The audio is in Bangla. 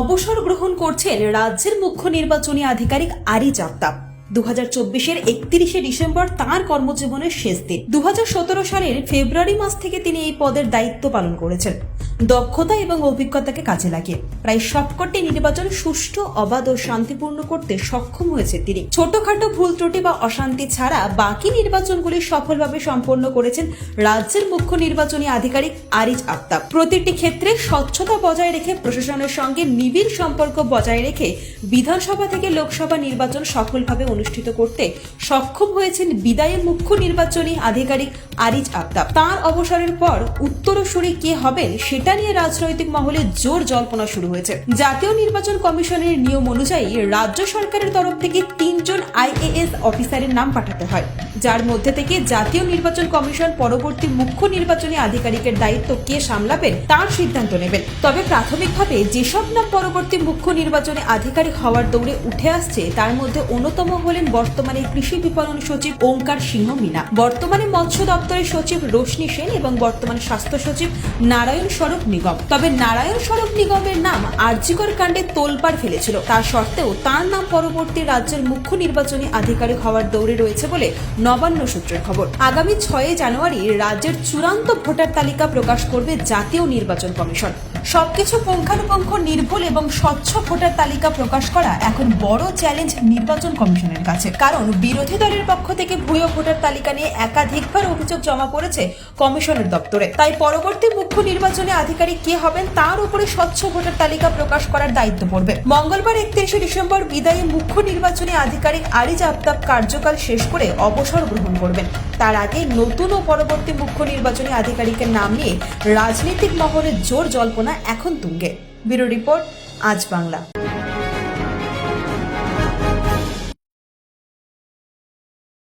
অবসর গ্রহণ করছেন রাজ্যের মুখ্য নির্বাচনী আধিকারিক আরি আফতাব। হাজার একত্রিশে ডিসেম্বর তাঁর কর্মজীবনের শেষ দিন। দু সালের ফেব্রুয়ারি মাস থেকে তিনি এই পদের দায়িত্ব পালন করেছেন। দক্ষতা এবং অভিজ্ঞতাকে কাজে লাগিয়ে। প্রায় সবকটি নির্বাচন সুষ্ঠু, অবাধ ও শান্তিপূর্ণ করতে সক্ষম হয়েছে তিনি। ছোটখাটো ভুল ত্রুটি বা অশান্তি ছাড়া বাকি নির্বাচনগুলি সফলভাবে সম্পন্ন করেছেন রাজ্যের মুখ্য নির্বাচনী আধিকারিক আরিজ আফতাব। প্রতিটি ক্ষেত্রে স্বচ্ছতা বজায় রেখে প্রশাসনের সঙ্গে নিবিড় সম্পর্ক বজায় রেখে বিধানসভা থেকে লোকসভা নির্বাচন সফলভাবে অনুষ্ঠিত করতে সক্ষম হয়েছেন বিদায়ী মুখ্য নির্বাচনী আধিকারিক আরিজ আফতাব। তার অবসরের পর উত্তরসূরি কে হবেন সেটা নিয়ে রাজনৈতিক মহলে জোর জল্পনা শুরু হয়েছে। জাতীয় নির্বাচন কমিশনের নিয়ম অনুযায়ী রাজ্য সরকারের তরফ থেকে তিনজন আইএএস অফিসারের নাম পাঠাতে হয়। যার মধ্যে থেকে জাতীয় নির্বাচন কমিশন পরবর্তী মুখ্য নির্বাচনী আধিকারিকের দায়িত্ব কে সামলাবেন তার সিদ্ধান্ত নেবেন। তবে প্রাথমিকভাবে যেসব নাম পরবর্তী মুখ্য নির্বাচনী আধিকারিক হওয়ার দৌড়ে উঠে আসছে, তার মধ্যে অন্যতম হলেন বর্তমানে কৃষি বিপণন সচিব ওঙ্কার সিংহ মিনা। বর্তমানে মৎস্য দপ্তরের সচিব রোশনি সেন এবং বর্তমানে স্বাস্থ্য সচিব নারায়ণ সড়ক নিগম। তবে নারায়ণ সড়ক নিগমের নাম আর্যিকর কাণ্ডে তোলপাড় ফেলেছিল। তার সত্ত্বেও তার নাম পরবর্তী রাজ্যের মুখ্য নির্বাচনী আধিকারিক হওয়ার দৌড়ে রয়েছে বলে নবান্ন সূত্রের খবর। আগামী ছয়ই জানুয়ারি রাজ্যের চূড়ান্ত ভোটার তালিকা প্রকাশ করবে জাতীয় নির্বাচন কমিশন। সবকিছু পুঙ্খানুপুঙ্খ, নির্ভুল এবং স্বচ্ছ ভোটার তালিকা প্রকাশ করা এখন বড় চ্যালেঞ্জ নির্বাচন কমিশনের কাছে। কারণ বিরোধী দলের পক্ষ থেকে ভুয়ো ভোটার তালিকা নিয়ে একাধিকবার অভিযোগ জমা পড়েছে কমিশনের দপ্তরে। তাই পরবর্তী মুখ্য নির্বাচনী আধিকারিক কে হবেন তার উপরে স্বচ্ছ ভোটার তালিকা প্রকাশ করার দায়িত্ব পড়বে। মঙ্গলবার একত্রিশে ডিসেম্বর বিদায়ী মুখ্য নির্বাচনী আধিকারিক আরিজ আফতাব কার্যকাল শেষ করে অবসর গ্রহণ করবেন। তার আগে নতুন ও পরবর্তী মুখ্য নির্বাচনী আধিকারিকের নাম নিয়ে রাজনৈতিক মহলে জোর জল্পনা এখন তুঙ্গে। ব্যুরো রিপোর্ট আজ বাংলা।